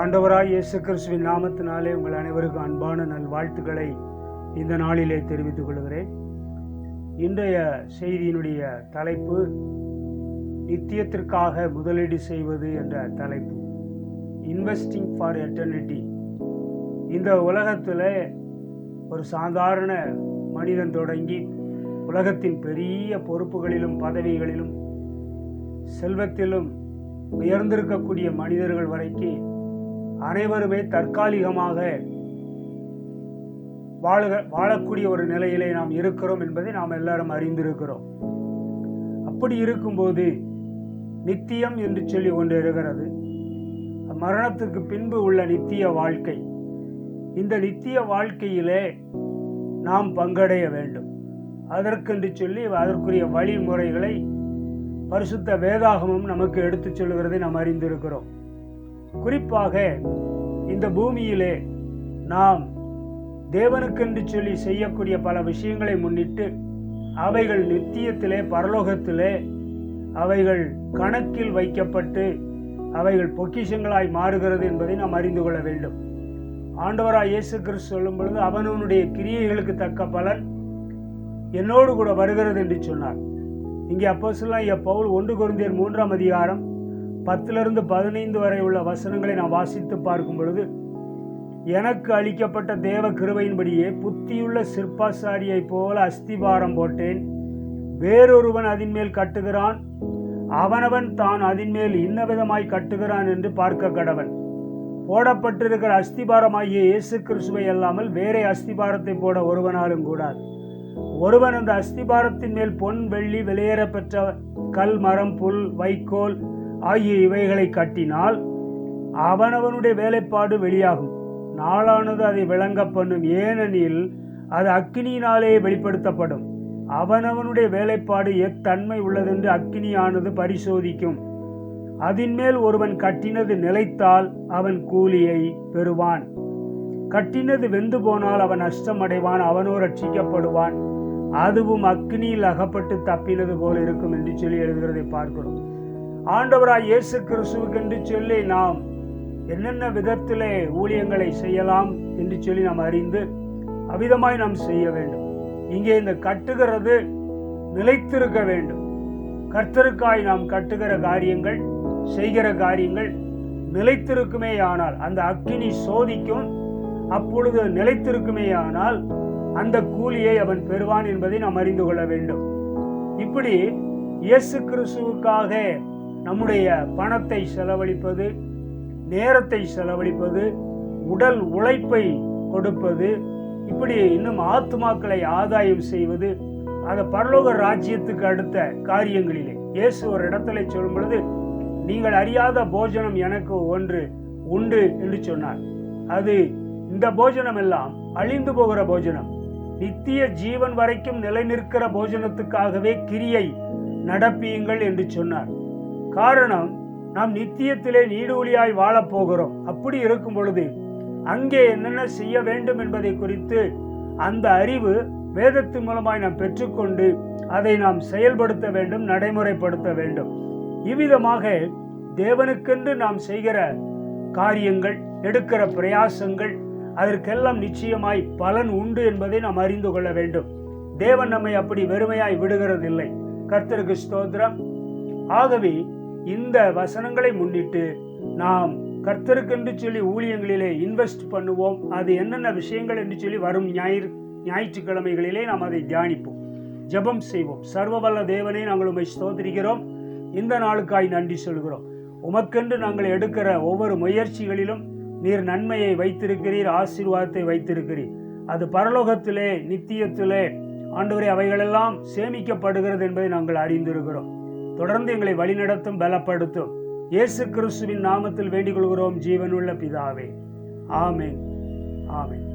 ஆண்டவராய் இயேசு கிறிஸ்துவின் நாமத்தினாலே உங்கள் அனைவருக்கும் அன்பான நல்வாழ்த்துக்களை இந்த நாளிலே தெரிவித்துக் கொள்கிறேன். இன்றைய செய்தியினுடைய தலைப்பு நித்தியத்திற்காக முதலீடு செய்வது என்ற தலைப்பு. இன்வெஸ்டிங் ஃபார் எட்டர்னிட்டி இந்த உலகத்தில் ஒரு சாதாரண மனிதன் தொடங்கி உலகத்தின் பெரிய பொறுப்புகளிலும் பதவிகளிலும் செல்வத்திலும் உயர்ந்திருக்கக்கூடிய மனிதர்கள் வரைக்கும் அனைவருமே தற்காலிகமாக வாழுக வாழக்கூடிய ஒரு நிலையிலே நாம் இருக்கிறோம் என்பதை நாம் எல்லாரும் அறிந்திருக்கிறோம். அப்படி இருக்கும்போது நித்தியம் என்று சொல்லி ஒன்று இருக்கிறது. மரணத்துக்கு பின்பு உள்ள நித்திய வாழ்க்கை. இந்த நித்திய வாழ்க்கையிலே நாம் பங்கடைய வேண்டும். அதற்கென்று சொல்லி அதற்குரிய வழிமுறைகளை பரிசுத்த வேதாகமும் நமக்கு எடுத்துச் செல்கிறதை நாம் அறிந்திருக்கிறோம். குறிப்பாக இந்த பூமியிலே நாம் தேவனுக்கென்று சொல்லி செய்யக்கூடிய பல விஷயங்களை முன்னிட்டு அவைகள் நித்தியத்திலே பரலோகத்திலே அவைகள் கணக்கில் வைக்கப்பட்டு அவைகள் பொக்கிஷங்களாய் மாறுகிறது என்பதை நாம் அறிந்து கொள்ள வேண்டும். ஆண்டவராய் இயேசு கிறிஸ்து சொல்லும் பொழுது அவனவனுடைய கிரியைகளுக்கு தக்க பலன் என்னோடு கூட வருகிறது என்று சொன்னார். இங்கே அப்போ சொல்ல பவுல் ஒன்று குருந்தியர் மூன்றாம் அதிகாரம் பத்திலிருந்து பதினைந்து வரை உள்ள வசனங்களை நான் வாசித்து பார்க்கும் பொழுது எனக்கு அளிக்கப்பட்ட தேவ கிருவையின்படியே புத்தியுள்ள சிற்பாசாரியைப் போல அஸ்திபாரம் போட்டேன். வேறொருவன் அதின் மேல் கட்டுகிறான். அவனவன் தான் அதின் மேல் இன்ன விதமாய் கட்டுகிறான் என்று பார்க்க கடவன். போடப்பட்டிருக்கிற அஸ்திபாரமாகிய இயேசு கிறிஸ்துவை அல்லாமல் வேறே அஸ்திபாரத்தை போட ஒருவனாலும் கூடாது. ஒருவன் அந்த அஸ்திபாரத்தின் மேல் பொன் வெள்ளி வெளியேற பெற்ற கல் மரம் புல் வைக்கோல் ஆகிய இவைகளை கட்டினால் அவனவனுடைய வேலைப்பாடு வெளியாகும். நாளானது அதை விளங்க பண்ணும். ஏனெனில் அது அக்னியினாலே வெளிப்படுத்தப்படும். அவனவனுடைய வேலைப்பாடு எத்தன்மை உள்ளதென்று அக்கினியானது பரிசோதிக்கும். அதின்மேல் ஒருவன் கட்டினது நிலைத்தால் அவன் கூலியை பெறுவான். கட்டினது வெந்து போனால் அவன் நஷ்டமடைவான் அவனோ ரட்சிக்கப்படுவான் அதுவும் அக்னியில் அகப்பட்டு தப்பினது போல இருக்கும் என்று சொல்லி எழுதுகிறதை பார்க்கிறோம். ஆண்டவராய் இயேசு கிறிஸ்துவுக்கு என்று சொல்லி நாம் என்னென்ன விதத்திலே ஊழியங்களை செய்யலாம் என்று சொல்லி நாம் அறிந்து அவிதமாய் நாம் செய்ய வேண்டும். இங்கே இந்த கட்டுகிறது நிலைத்திருக்க வேண்டும். கர்த்தருக்காய் நாம் கட்டுகிற காரியங்கள் செய்கிற காரியங்கள் நிலைத்திருக்குமே ஆனால் அந்த அக்கினி சோதிக்கும் அப்பொழுது நிலைத்திருக்குமே ஆனால் அந்த கூலியை அவன் பெறுவான் என்பதை நாம் அறிந்து கொள்ள வேண்டும். இப்படி இயேசு கிறிஸ்துவுக்காக நம்முடைய பணத்தை செலவழிப்பது நேரத்தை செலவழிப்பது உடல் உழைப்பை கொடுப்பது இப்படி இன்னும் ஆத்துமாக்களை ஆதாயம் செய்வது அந்த பரலோக ராஜ்யத்துக்கு அடுத்த காரியங்களிலே. இயேசு ஒரு இடத்துல சொல்லும் பொழுது நீங்கள் அறியாத போஜனம் எனக்கு ஒன்று உண்டு என்று சொன்னார். அது இந்த போஜனம் எல்லாம் அழிந்து போகிற போஜனம். நித்திய ஜீவன் வரைக்கும் நிலை நிற்கிற போஜனத்துக்காகவே கிரியை நடப்பியுங்கள் என்று சொன்னார். காரணம் நாம் நித்தியத்திலே நீடூழியாய் வாழப் போகிறோம். அப்படி இருக்கும் பொழுது அங்கே என்னென்ன செய்ய வேண்டும் என்பதை குறித்து அந்த அறிவு வேதத்தின் மூலமாய் நாம் பெற்றுக்கொண்டு அதை நாம் செயல்படுத்த வேண்டும் நடைமுறைப்படுத்த வேண்டும். இவ்விதமாக தேவனுக்கென்று நாம் செய்கிற காரியங்கள் எடுக்கிற பிரயாசங்கள் அதற்கெல்லாம் நிச்சயமாய் பலன் உண்டு என்பதை நாம் அறிந்து கொள்ள வேண்டும். தேவன் நம்மை அப்படி வெறுமையாய் விடுகிறதில்லை. கர்த்தருக்கு ஸ்தோத்திரம். ஆகவே இந்த வசனங்களை முன்னிட்டு நாம் கர்த்தருக்கென்று சொல்லி ஊழியங்களிலே இன்வெஸ்ட் பண்ணுவோம். அது என்னென்ன விஷயங்கள் என்று சொல்லி வரும் ஞாயிறு ஞாயிற்றுக்கிழமைகளிலே நாம் அதை தியானிப்போம். ஜெபம் செய்வோம். சர்வவல்ல தேவனை நாங்கள் உண்மை சோதரிக்கிறோம் இந்த நாளுக்காய் நன்றி சொல்கிறோம். உமக்கென்று நாங்கள் எடுக்கிற ஒவ்வொரு முயற்சிகளிலும் நீர் நன்மையை வைத்திருக்கிறீர் ஆசீர்வாதத்தை வைத்திருக்கிறீர். அது பரலோகத்திலே நித்தியத்திலே ஆண்டவரை அவைகளெல்லாம் சேமிக்கப்படுகிறது என்பதை நாங்கள் அறிந்திருக்கிறோம். தொடர்ந்து எங்களை வழிநடத்தும் பலப்படுத்தும். இயேசு கிறிஸ்துவின் நாமத்தில் வேண்டிக் கொள்கிறோம். ஜீவனுள்ள பிதாவே. ஆமேன். ஆமேன்.